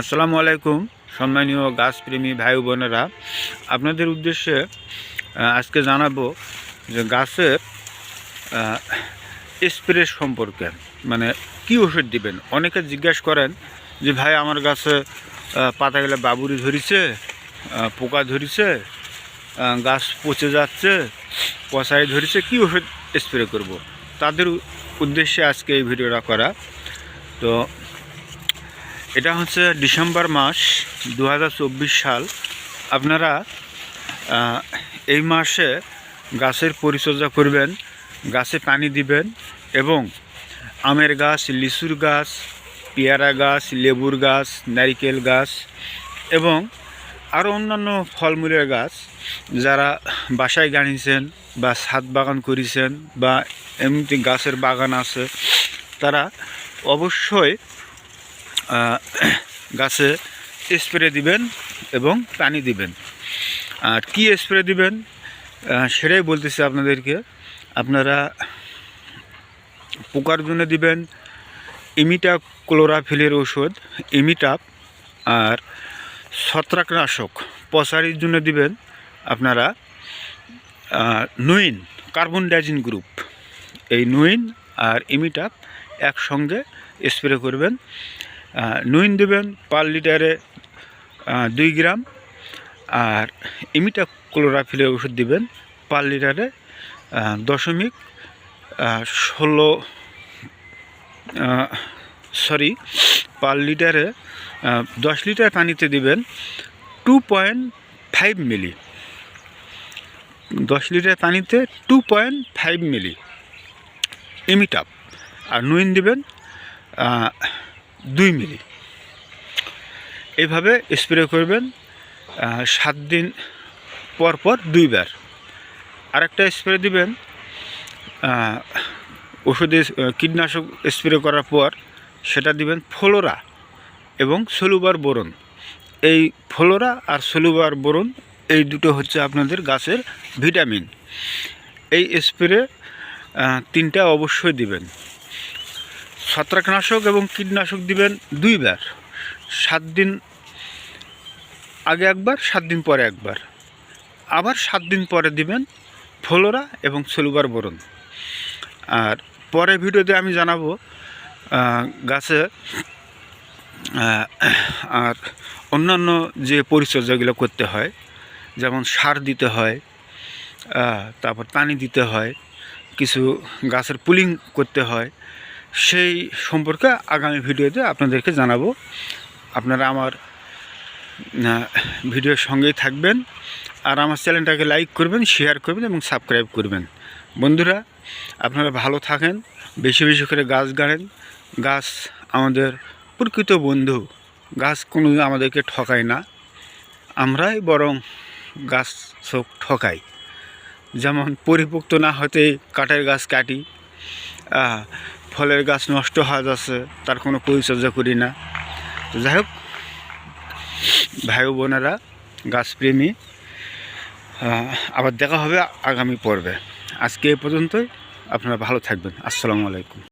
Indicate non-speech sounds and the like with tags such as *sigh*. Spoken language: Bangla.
আসসালামু আলাইকুম, সম্মানীয় গাছপ্রেমী ভাই বোনেরা। আপনাদের উদ্দেশ্যে আজকে জানাব যে গাছের স্প্রে সম্পর্কে মানে কি ওষুধ দিবেন? অনেকে জিজ্ঞাসা করেন যে, ভাই, আমার গাছে পাতাগুলো বাবুরি ধরিছে পোকা ধরিছে গাছ পচে যাচ্ছে পচাই ধরিছে, কি ওষুধ স্প্রে করব। তাদের উদ্দেশ্যে আজকে এই ভিডিওটা করা। তো এটা হচ্ছে ডিসেম্বর মাস দু হাজার চব্বিশ সাল। আপনারা এই মাসে গাছের পরিচর্যা করবেন, গাছে পানি দিবেন এবং আমের গাছ, লিচুর গাছ, পেয়ারা গাছ, লেবুর গাছ, নারিকেল গাছ এবং আরও অন্যান্য ফলমূলের গাছ যারা বাসায় গানিয়েছেন বা ছাদ বাগান করেছেন বা এমনিতে গাছের বাগান আছে, তারা অবশ্যই *clears throat* গাছে স্প্রে দিবেন এবং পানি দিবেন। আর কি স্প্রে দিবেন? সেটাই বলতেছি আপনাদেরকে। আপনারা পোকার জন্য দিবেন ইমিটা ক্লোরাফিলের ওষুধ ইমিটাপ আর ছত্রাকনাশক পচারির জন্য দিবেন আপনারা নুইন, কার্বন ডাইজিন গ্রুপ। এই নুইন আর ইমিটাপ একসঙ্গে স্প্রে করবেন। নুইন দেবেন পার লিটারে দুই গ্রাম। আর ইমিটা ক্লোরাফিলের ওষুধ দিবেন পার লিটারে দশমিক ষোলো সরি, পার লিটারে দশ লিটার পানিতে দিবেন টু পয়েন্ট ফাইভ মিলি। দশ লিটার পানিতে টু পয়েন্ট ফাইভ মিলি। ইমিটাপ। আর নুইন দিবেন দুই মিলি। এইভাবে স্প্রে করবেন সাত দিন পর পর দুইবার। আরেকটা স্প্রে দিবেন ওষুধে কীটনাশক স্প্রে করার পর সেটা দিবেন ফ্লোরা এবং সলুবার বোরন। এই ফ্লোরা আর সলুবার বোরন এই দুটো হচ্ছে আপনাদের গাছের ভিটামিন। এই স্প্রে তিনটা অবশ্যই দিবেন। ছত্রাকনাশক এবং কীটনাশক দিবেন দুইবার। সাত দিন আগে একবার, সাত দিন পরে একবার। আবার সাত দিন পরে দিবেন ফ্লোরা এবং সেলুবার বোরন আর পরে ভিডিওতে আমি জানাব গাছে আর অন্যান্য যে পরিচর্যাগুলো করতে হয়, যেমন সার দিতে হয় তারপর পানি দিতে হয়, কিছু গাছের পুলিং করতে হয় সেই সম্পর্কে আগামী ভিডিওতে আপনাদেরকে জানাব। আপনারা আমার ভিডিওর সঙ্গেই থাকবেন আর আমার চ্যানেলটাকে লাইক করবেন, শেয়ার করবেন এবং সাবস্ক্রাইব করবেন। বন্ধুরা, আপনারা ভালো থাকেন, বেশি বেশি করে গাছ গাড়েন। গাছ আমাদের প্রকৃত বন্ধু। গাছ কোনো আমাদেরকে ঠকায় না। আমরাই বরং গাছ চোখ ঠকাই। যেমন পরিপক্ত না হতে কাঠের গাছ কাটি। ফলের গাছ নষ্ট হয়ে যাচ্ছে, তার কোনো পরিচর্যা করি না। তো যাই হোক, ভাই বোনেরা, গাছপ্রেমী আবার দেখা হবে আগামী পর্বে। আজকে এই পর্যন্তই, আপনারা ভালো থাকবেন। আসসালামু আলাইকুম।